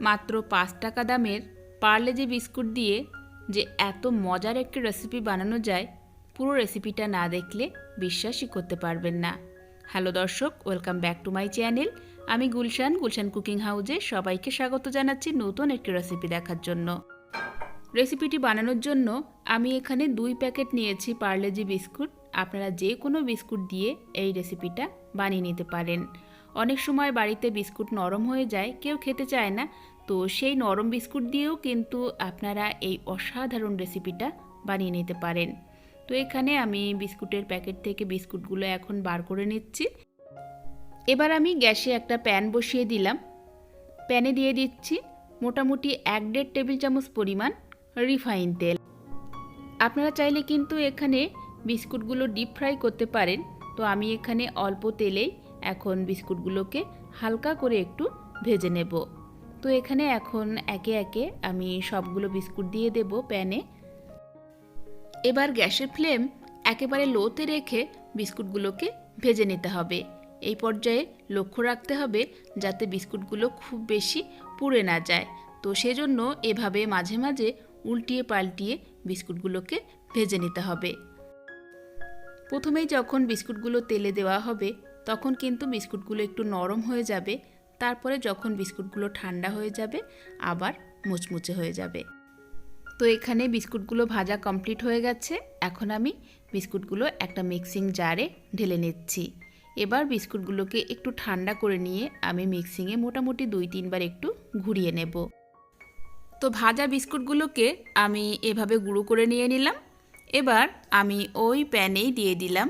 মাত্র পাঁচ টাকা দামের পার্লেজি বিস্কুট দিয়ে যে এত মজার একটি রেসিপি বানানো যায়, পুরো রেসিপিটা না দেখলে বিশ্বাসই করতে পারবেন না। হ্যালো দর্শক welcome back to my channel আমি গুলশান গুলশান কুকিং হাউজে সবাইকে স্বাগত জানাচ্ছি নতুন একটি রেসিপি দেখার জন্য। রেসিপিটি বানানোর জন্য আমি এখানে দুই প্যাকেট নিয়েছি পার্লেজি বিস্কুট। আপনারা যে কোনো বিস্কুট দিয়ে এই রেসিপিটা বানিয়ে নিতে পারেন। অনেক সময় বাড়িতে বিস্কুট নরম হয়ে যায়, কেউ খেতে চায় না। তো সেই নরম বিস্কুট দিয়েও কিন্তু আপনারা এই অসাধারণ রেসিপিটা বানিয়ে নিতে পারেন। তো এখানে আমি বিস্কুটের প্যাকেট থেকে বিস্কুটগুলো এখন বার করে নিচ্ছি। এবার আমি গ্যাসে একটা প্যান বসিয়ে দিলাম। প্যানে দিয়ে দিচ্ছি মোটামুটি এক দেড় টেবিল চামচ পরিমাণ রিফাইন তেল। আপনারা চাইলে কিন্তু এখানে বিস্কুটগুলো ডিপ ফ্রাই করতে পারেন। তো আমি এখানে অল্প তেলেই এখন বিস্কুটগুলোকে হালকা করে একটু ভেজে নেব। তো এখানে এখন একে একে আমি সবগুলো বিস্কুট দিয়ে দেব প্যানে। এবার গ্যাসের ফ্লেম একেবারে লোতে রেখে বিস্কুটগুলোকে ভেজে নিতে হবে। এই পর্যায়ে লক্ষ্য রাখতে হবে যাতে বিস্কুটগুলো খুব বেশি পুড়ে না যায়। তো সেজন্য এভাবে মাঝে মাঝে উল্টিয়ে পাল্টিয়ে বিস্কুটগুলোকে ভেজে নিতে হবে। প্রথমেই যখন বিস্কুটগুলো তেলে দেওয়া হবে তখন কিন্তু বিস্কুটগুলো একটু নরম হয়ে যাবে, তারপরে যখন বিস্কুটগুলো ঠান্ডা হয়ে যাবে, আবার মুচমুচে হয়ে যাবে। তো এখানে বিস্কুটগুলো ভাজা কমপ্লিট হয়ে গেছে, এখন আমি বিস্কুটগুলো একটা মিক্সিং জারে ঢেলে নিচ্ছি। এবার বিস্কুটগুলোকে একটু ঠান্ডা করে নিয়ে আমি মিক্সিংয়ে মোটামুটি দুই তিনবার একটু ঘুরিয়ে নেব। তো ভাজা বিস্কুটগুলোকে আমি এভাবে গুঁড়ো করে নিয়ে নিলাম। এবার আমি ওই প্যানেই দিয়ে দিলাম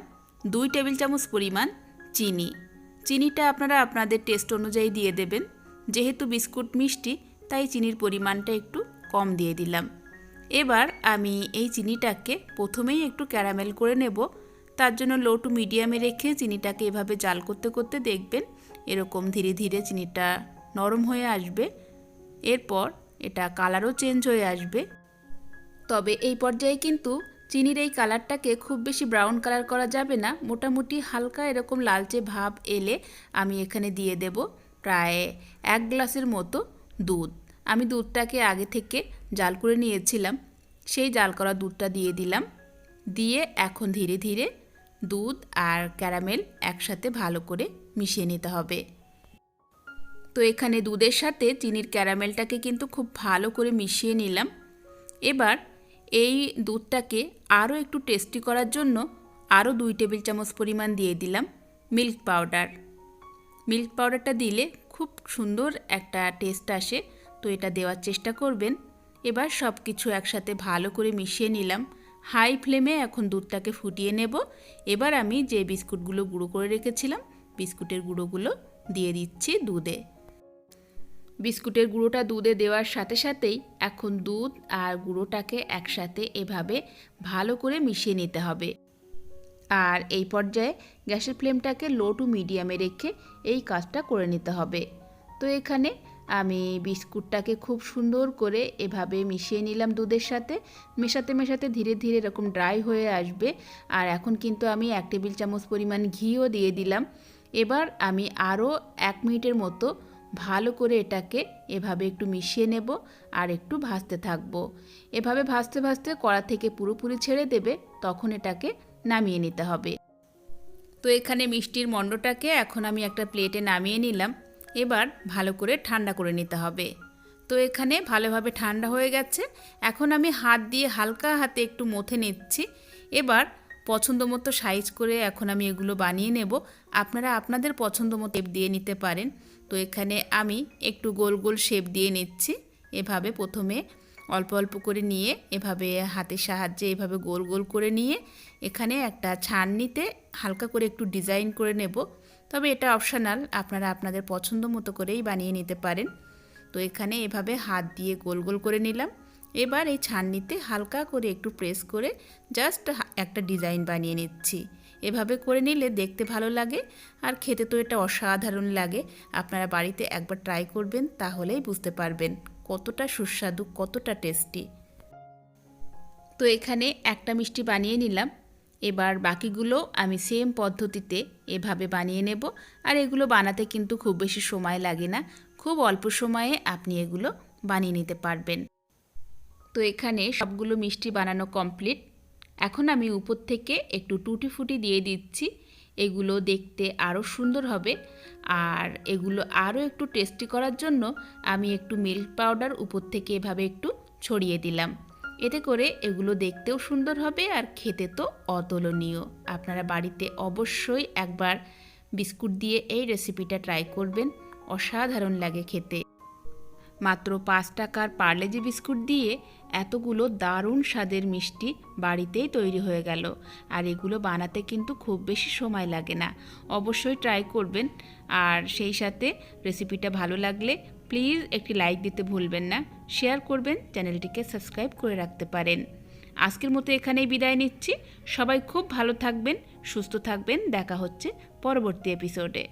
দুই টেবিল চামচ পরিমাণ চিনি। চিনিটা আপনারা আপনাদের টেস্ট অনুযায়ী দিয়ে দেবেন। যেহেতু বিস্কুট মিষ্টি, তাই চিনির পরিমাণটা একটু কম দিয়ে দিলাম। এবার আমি এই চিনিটাকে প্রথমেই একটু ক্যারামেল করে নেব। তার জন্য লো টু মিডিয়ামে রেখে চিনিটাকে এভাবে জাল করতে করতে দেখবেন এরকম ধীরে ধীরে চিনিটা নরম হয়ে আসবে। এরপর এটা কালারও চেঞ্জ হয়ে আসবে। তবে এই পর্যায়ে কিন্তু চিনির এই কালারটাকে খুব বেশি ব্রাউন কালার করা যাবে না। মোটামুটি হালকা এরকম লালচে ভাব এলে আমি এখানে দিয়ে দেব প্রায় এক গ্লাসের মতো দুধ। আমি দুধটাকে আগে থেকে জাল করে নিয়েছিলাম। সেই জাল করা দুধটা দিয়ে দিলাম। দিয়ে এখন ধীরে ধীরে দুধ আর ক্যারামেল একসাথে ভালো করে মিশিয়ে নিতে হবে। তো এখানে দুধের সাথে চিনির ক্যারামেলটাকে কিন্তু খুব ভালো করে মিশিয়ে নিলাম। এবার এই দুধটাকে আরও একটু টেস্টি করার জন্য আরও দুই টেবিল চামচ পরিমাণ দিয়ে দিলাম মিল্ক পাউডার মিল্ক পাউডারটা দিলে খুব সুন্দর একটা টেস্ট আসে, তো এটা দেওয়ার চেষ্টা করবেন। এবার সব কিছু একসাথে ভালো করে মিশিয়ে নিলাম। হাই ফ্লেমে এখন দুধটাকে ফুটিয়ে নেব। এবার আমি যে বিস্কুটগুলো গুঁড়ো করে রেখেছিলাম, বিস্কুটের গুঁড়োগুলো দিয়ে দিচ্ছি দুধে। বিস্কুটের গুঁড়োটা দুধে দেওয়ার সাথে সাথেই এখন দুধ আর গুঁড়োটাকে একসাথে এভাবে ভালো করে মিশিয়ে নিতে হবে। আর এই পর্যায়ে গ্যাসের ফ্লেমটাকে লো টু মিডিয়ামে রেখে এই কাজটা করে নিতে হবে। তো এখানে আমি বিস্কুটটাকে খুব সুন্দর করে এভাবে মিশিয়ে নিলাম দুধের সাথে। মেশাতে মেশাতে ধীরে ধীরে এরকম ড্রাই হয়ে আসবে। আর এখন কিন্তু আমি এক টেবিল চামচ পরিমাণ ঘিও দিয়ে দিলাম। এবার আমি আরও এক মিনিটের মতো ভালো করে এটাকে এভাবে একটু মিশিয়ে নেব আর একটু ভাজতে থাকব। এভাবে ভাজতে ভাজতে কড়া থেকে পুরোপুরি ছেড়ে দেবে, তখন এটাকে নামিয়ে নিতে হবে। তো এখানে মিষ্টির মণ্ডটাকে এখন আমি একটা প্লেটে নামিয়ে নিলাম। এবার ভালো করে ঠান্ডা করে নিতে হবে। তো এখানে ভালোভাবে ঠান্ডা হয়ে গেছে। এখন আমি হাত দিয়ে হালকা হাতে একটু মথে নিচ্ছি। এবার পছন্দ মতো সাইজ করে এখন আমি এগুলো বানিয়ে নেব। আপনারা আপনাদের পছন্দ মতো দিয়ে নিতে পারেন। তো এখানে আমি একটু গোল গোল শেপ দিয়ে নিচ্ছি। এভাবে প্রথমে অল্প অল্প করে নিয়ে, এভাবে হাতের সাহায্যে এভাবে গোল গোল করে নিয়ে, এখানে একটা ছাননিতে হালকা করে একটু ডিজাইন করে নেব। তবে এটা অপশনাল, আপনারা আপনাদের পছন্দ মতো করেই বানিয়ে নিতে পারেন। তো এখানে এভাবে হাত দিয়ে গোল গোল করে নিলাম। এবার এই ছাননিতে হালকা করে একটু প্রেস করে জাস্ট একটা ডিজাইন বানিয়ে নিচ্ছি। এভাবে করে নিলে দেখতে ভালো লাগে আর খেতে তো এটা অসাধারণ লাগে। আপনারা বাড়িতে একবার ট্রাই করবেন, তাহলেই বুঝতে পারবেন কতটা সুস্বাদু, কতটা টেস্টি তো এখানে একটা মিষ্টি বানিয়ে নিলাম। এবার বাকিগুলো আমি সেম পদ্ধতিতে এভাবে বানিয়ে নেব। আর এগুলো বানাতে কিন্তু খুব বেশি সময় লাগে না। খুব অল্প সময়ে আপনি এগুলো বানিয়ে নিতে পারবেন। তো এখানে সবগুলো মিষ্টি বানানো কমপ্লিট এখন আমি উপর থেকে একটু টুটি ফুটি দিয়ে দিচ্ছি। এগুলো দেখতে আরও সুন্দর হবে। আর এগুলো আরও একটু টেস্টি করার জন্য আমি একটু মিল্ক পাউডার উপর থেকে এভাবে একটু ছড়িয়ে দিলাম। এতে করে এগুলো দেখতেও সুন্দর হবে আর খেতে তো অতুলনীয়। আপনারা বাড়িতে অবশ্যই একবার বিস্কুট দিয়ে এই রেসিপিটা ট্রাই করবেন। অসাধারণ লাগে খেতে। মাত্র পাঁচ টাকার পার্লেজি বিস্কুট দিয়ে এতগুলো দারুণ স্বাদের মিষ্টি বাড়িতেই তৈরি হয়ে গেল। আর এগুলো বানাতে কিন্তু খুব বেশি সময় লাগে না। অবশ্যই ট্রাই করবেন। আর সেই সাথে রেসিপিটা ভালো লাগলে প্লিজ একটি লাইক দিতে ভুলবেন না। শেয়ার করবেন চ্যানেলটিকে সাবস্ক্রাইব করে রাখতে পারেন। আজকের মতো এখানেই বিদায় নিচ্ছি। সবাই খুব ভালো থাকবেন, সুস্থ থাকবেন। দেখা হচ্ছে পরবর্তী এপিসোডে